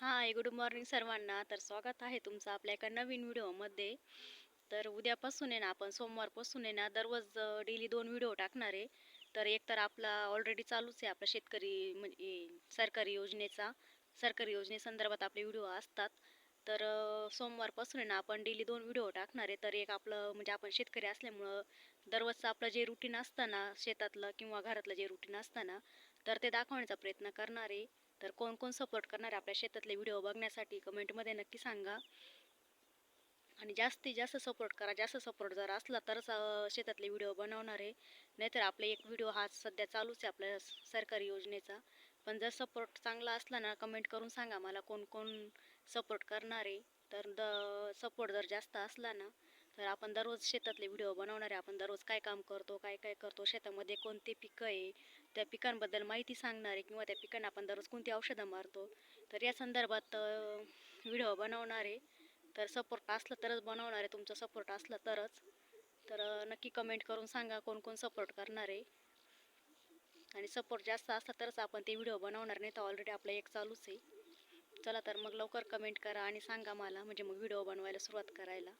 Hi good morning सर्वांना. तर स्वागत आहे तुमचं आपल्या एका नवीन व्हिडिओमध्ये. तर उद्यापासून आहे ना आपण सोमवारपासून आहे ना दररोज डेली दोन व्हिडिओ टाकणार आहे. तर एक तर आपला ऑलरेडी चालूच आहे आपला शेतकरी म्हणजे सरकारी योजनेचा. सरकारी योजनेसंदर्भात आपले व्हिडिओ असतात. तर सोमवारपासून आहे ना आपण डेली दोन व्हिडिओ टाकणार आहे. तर एक आपलं म्हणजे आपण शेतकरी असल्यामुळं दररोजचं आपलं जे रुटीन असतं ना शेतातलं किंवा घरातलं जे रुटीन असतं ना तर ते दाखवण्याचा प्रयत्न करणार आहे. तर कोण कोण सपोर्ट करणार आहे आपल्या शेतातले व्हिडिओ बघण्यासाठी कमेंटमध्ये नक्की सांगा. आणि जास्तीत जास्त सपोर्ट करा. जास्त सपोर्ट जर असला तरच शेतातले व्हिडिओ बनवणार आहे. नाहीतर आपले एक व्हिडिओ हा सध्या चालूच आहे आपल्या सरकारी योजनेचा. पण जर सपोर्ट चांगला असला ना कमेंट करून सांगा मला कोण कोण सपोर्ट करणार आहे. तर द सपोर्ट जर जास्त असला ना तर आपण दररोज शेतातले व्हिडिओ बनवणारे आपण दररोज काय काम करतो काय काय करतो शेतामध्ये कोणते पिकं आहे त्या पिकांबद्दल माहिती सांगणार आहे किंवा त्या पिकांना आपण दररोज कोणती औषधं मारतो. तर या संदर्भात व्हिडिओ बनवणार आहे तर सपोर्ट असलं तरच बनवणार आहे तुमचा सपोर्ट असला तरच. तर नक्की कमेंट करून सांगा कोण कोण सपोर्ट करणार. आहे आणि सपोर्ट जास्त असला तरच आपण ते व्हिडिओ बनवणार नाही तर ऑलरेडी आपलं एक चालूच आहे. चला तर मग लवकर कमेंट करा आणि सांगा मला म्हणजे मग व्हिडिओ बनवायला सुरुवात करायला.